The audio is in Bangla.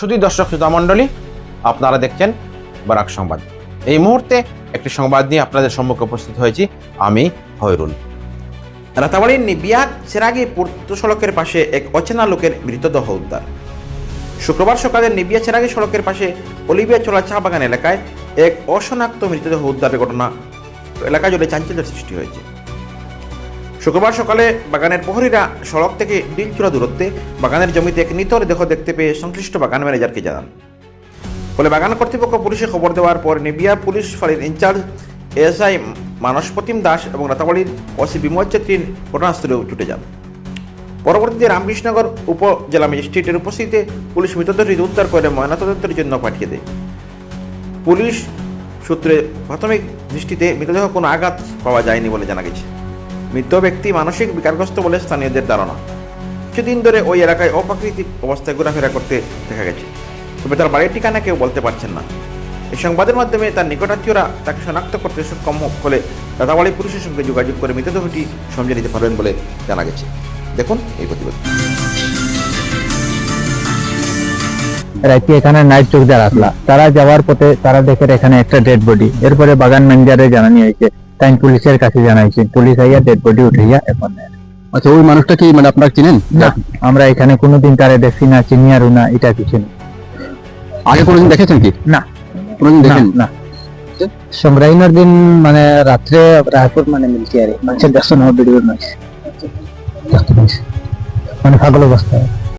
শুধু দর্শক শ্রোতা মণ্ডলী, আপনারা দেখছেন বরাক সংবাদ। এই মুহূর্তে একটি সংবাদ নিয়ে আপনাদের সম্মুখে উপস্থিত হয়েছি আমি হয়রুল রাতাবাড়ির নিবিয়াক সেরাগি পূর্ত সড়কের পাশে এক অচেনা লোকের মৃতদেহ উদ্ধার। শুক্রবার সকালে নিবিয়া চেরাগি সড়কের পাশে অলিভিয়া চোলা চা বাগান এলাকায় এক অশনাক্ত মৃতদেহ উদ্ধারের ঘটনা এলাকা জুড়ে চাঞ্চল্যের সৃষ্টি হয়েছে। শুক্রবার সকালে বাগানের প্রহরীরা সড়ক থেকে ডিলচূড়া দূরত্বে বাগানের জমিতে এক নিতর দেহ দেখতে পেয়ে সংশ্লিষ্ট বাগান ম্যানেজারকে জানান। ফলে বাগান কর্তৃপক্ষ পুলিশে খবর দেওয়ার পর নিবিয়া পুলিশ ফাঁড়ির in charge ASI Manaspratim Das এবং রাতাবাড়ির ওসি বিমল চেত্রীর ঘটনাস্থলে ছুটে যান। পরবর্তীতে রামকৃষ্ণনগর উপজেলা ম্যাজিস্ট্রেটের উপস্থিতিতে পুলিশ মৃতদেহটি উদ্ধার করে ময়নাতদন্তের জন্য পাঠিয়ে দেয়। পুলিশ সূত্রে প্রাথমিক দৃষ্টিতে মৃতদেহ কোনো আঘাত পাওয়া যায়নি বলে জানা গেছে। মৃত ব্যক্তি মানসিক বিকারগ্রস্ত বলে স্থানীয়দের ধারণা। কিছুদিন ধরে ওই এলাকায় অপ্রাকৃতিক অবস্থায় ঘোরাফেরা করতে দেখা গেছে। তবে তার বাড়ির ঠিকানা কেউ বলতে পারছেন না। এই সংবাদের মাধ্যমে তার নিকটাত্মীয়রা তাকে শনাক্ত করতে সক্ষম হলে দাদাবাড়ি পুলিশের সঙ্গে যোগাযোগ করে মৃতদেহটি সমঝে নিতে পারবেন বলে জানা গেছে। দেখুন এই প্রতিবেদন। রাতে এখানে নাইট চৌকিদার আসলা তারা যাওয়ার পথে তারা দেখে এখানে একটা ডেড বডি এরপরে বাগান ম্যানেজারে জানানি হয়েছে। তাই পুলিশের কাছে জানাইছে। পুলিশ আইয়া ডেড বডি উঠাইয়া এখন আচ্ছা ওই মানুষটা কি মানে আপনারা চিনেন? না আমরা এখানে কোনোদিন তারে দেখছি না চিনি আর না এটা কিছু না। আগে কোনোদিন দেখেছেন কি? না। কোনোদিন দেখেন? না সংগ্রাহীনের দিন মানে রাত্রে রায়পুর মানে মিলছে আর মানুষের দর্শন হওয়ার ভিডিও নয় মানে পাগল অবস্থা।